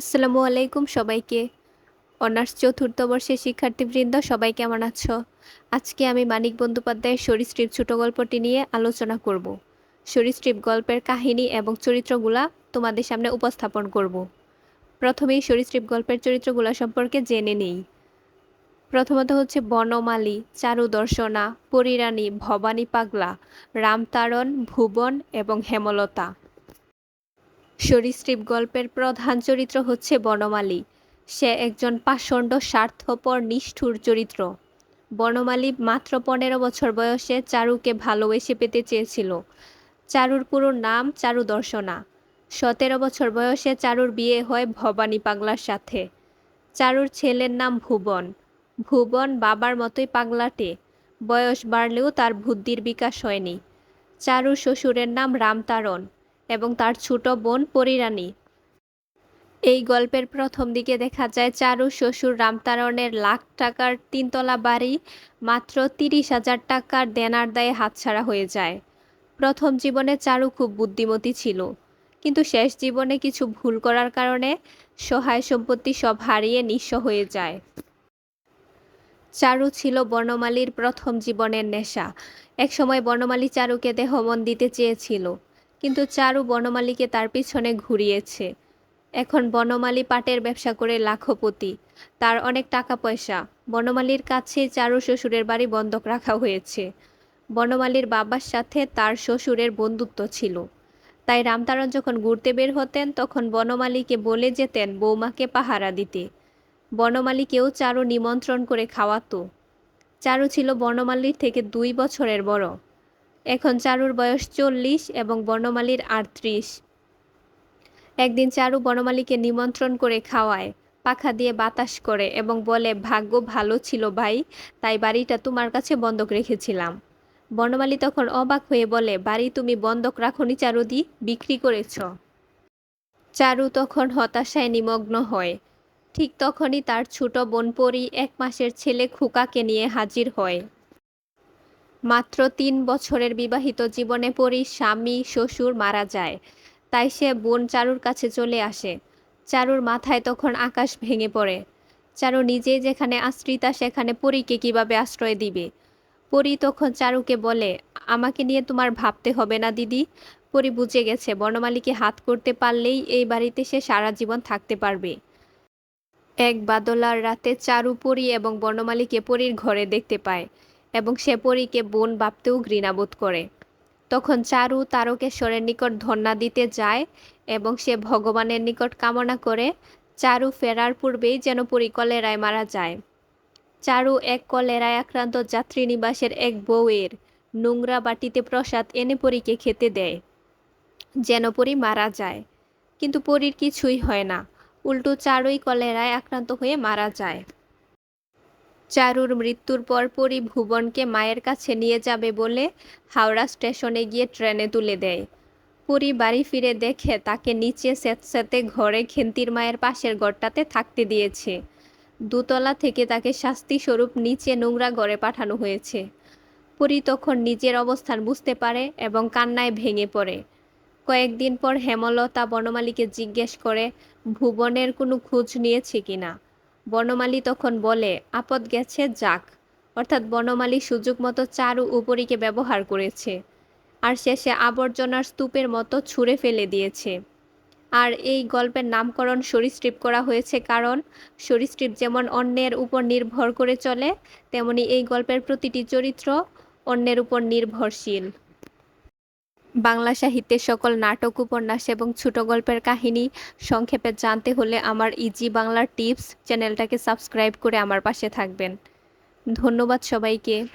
আসসালামু আলাইকুম সবাইকে। অনার্স চতুর্থ বর্ষের শিক্ষার্থীবৃন্দ, সবাই কেমন আছো? আজকে আমি মানিক বন্দ্যোপাধ্যায়ের সরীসৃপ ছোট গল্পটি নিয়ে আলোচনা করব। সরীসৃপ গল্পের কাহিনী এবং চরিত্রগুলা তোমাদের সামনে উপস্থাপন করব। প্রথমেই সরীসৃপ গল্পের চরিত্রগুলা সম্পর্কে জেনে নেই। প্রথমত হচ্ছে বনমালী চারু দর্শনা পরিরানী, ভবানী পাগলা, রামতারণ, ভুবন এবং হেমলতা। সরীসৃপ গল্পের প্রধান চরিত্র হচ্ছে বনমালী। সে একজন পাষণ্ড, স্বার্থপর, নিষ্ঠুর চরিত্র। বনমালী মাত্র পনেরো বছর বয়সে চারুকে ভালোবেসে পেতে চেয়েছিল। চারুর পুরো নাম চারু দর্শনা। সতেরো বছর বয়সে চারুর বিয়ে হয় ভবানী পাগলার সাথে। চারুর ছেলের নাম ভুবন। ভুবন বাবার মতোই পাগলাটে। বয়স বাড়লেও তার বুদ্ধির বিকাশ হয়নি। চারুর শ্বশুরের নাম রামতারণ। এবং তার ছোট বোন পরিরানী। এই গল্পের প্রথম দিকে দেখা যায় চারু শ্বশুর রামতারণের লাখ টাকার তিনতলা বাড়ি মাত্র তিরিশ হাজার টাকার দেনার দায়ে হাতছাড়া হয়ে যায়। প্রথম জীবনে চারু খুব বুদ্ধিমতী ছিল, কিন্তু শেষ জীবনে কিছু ভুল করার কারণে সহায় সম্পত্তি সব হারিয়ে নিঃস্ব হয়ে যায়। চারু ছিল বনমালীর প্রথম জীবনের নেশা। একসময় বনমালী চারুকে দেহমন দিতে চেয়েছিল। কিন্তু চারু বনমালীকে তার পিছনে ঘুরিয়েছে। এখন বনমালী পাটের ব্যবসা করে লাখপতি। তার অনেক টাকা পয়সা বনমালীর কাছে চারু শ্বশুরের বাড়ি বন্ধক রাখা হয়েছে। বনমালীর বাবার সাথে তার শ্বশুরের বন্ধুত্ব ছিল। তাই রামতারণ যখন ঘুরতে বের হতেন, তখন বনমালীকে বলে যেতেন বৌমাকে পাহারা দিতে। বনমালীকেও চারু নিমন্ত্রণ করে খাওয়াতো। চারু ছিল বনমালীর থেকে দুই বছরের বড়। এখন চারুর বয়স চল্লিশ এবং বনমালীর আটত্রিশ। একদিন চারু বনমালীকে নিমন্ত্রণ করে খাওয়ায়, পাখা দিয়ে বাতাস করে এবং বলে, ভাগ্য ভালো ছিল ভাই, তাই বাড়িটা তোমার কাছে বন্ধক রেখেছিলাম। বনমালী তখন অবাক হয়ে বলে, বাড়ি তুমি বন্ধক রাখনি চারুদি, বিক্রি করেছ। চারু তখন হতাশায় নিমগ্ন হয়। ঠিক তখনই তার ছোট বোন পরি এক মাসের ছেলে খুকাকে নিয়ে হাজির হয়। মাত্র তিন বছরের বিবাহিত জীবনে পরি স্বামী, শ্বশুর মারা যায়। তাই সে বোন চারুর কাছে চলে আসে। চারুর মাথায় তখন আকাশ ভেঙে পড়ে। চারু নিজেই যেখানে আশ্রিতা, সেখানে পরীকে কীভাবে আশ্রয় দিবে? পরি তখন চারুকে বলে, আমাকে নিয়ে তোমার ভাবতে হবে না, দিদি পরী বুঝে গেছে, বনমালীকে হাত করতে পারলেই এই বাড়িতে সে সারা জীবন থাকতে পারবে। এক বাদলার রাতে চারু পরি এবং বনমালীকে পরীর ঘরে দেখতে পায়। এবং সে পরীকে বোন ভাবতেও ঘৃণাবোধ করে। তখন চারু তারকেশ্বরের নিকট ধন্যা দিতে যায় এবং সে ভগবানের নিকট কামনা করে চারু ফেরার পূর্বেই যেন পরি কলেরায় মারা যায়। চারু এক কলেরায় আক্রান্ত যাত্রী নিবাসের এক বউয়ের নোংরা বাটিতে প্রসাদ এনে পরীকে খেতে দেয়, যেন পরী মারা যায়। কিন্তু পরীর কিছুই হয় না। উল্টো চারুই কলেরায় আক্রান্ত হয়ে মারা যায়। চারুর মৃত্যুর পর পরই ভুবনকে মায়ের কাছে নিয়ে যাবে বলে হাওড়া স্টেশনে গিয়ে ট্রেনে তুলে দেয়। পুরী বাড়ি ফিরে দেখে তাকে নিচে স্যাঁতস্যাঁতে ঘরে খেন্তির মায়ের পাশের ঘরটাতে থাকতে দিয়েছে। দুতলা থেকে তাকে শাস্তি স্বরূপ নিচে নোংরা ঘরে পাঠানো হয়েছে। পুরী তখন নিজের অবস্থান বুঝতে পারে এবং কান্নায় ভেঙে পড়ে। কয়েকদিন পর হেমলতা বনমালীকে জিজ্ঞেস করে, ভুবনের কোনো খোঁজ নিয়েছে কিনা? বনমালী তখন বলে, আপদ গেছে, যাক। অর্থাৎ বনমালী সুযোগ মতো চারু উপরীকে ব্যবহার করেছে। আর শেষে আবর্জনার স্তূপের মতো ছুঁড়ে ফেলে দিয়েছে। আর এই গল্পের নামকরণ সরীসৃপ করা হয়েছে কারণ, সরীসৃপ যেমন অন্যের উপর নির্ভর করে চলে, তেমনি এই গল্পের প্রতিটি চরিত্র অন্যের উপর নির্ভরশীল। বাংলা সাহিত্যের সকল নাটক, উপন্যাস এবং ছোট গল্পের কাহিনী সংক্ষেপে জানতে হলে আমার ইজি বাংলার টিপস চ্যানেলটাকে সাবস্ক্রাইব করে আমার পাশে থাকবেন। ধন্যবাদ সবাইকে।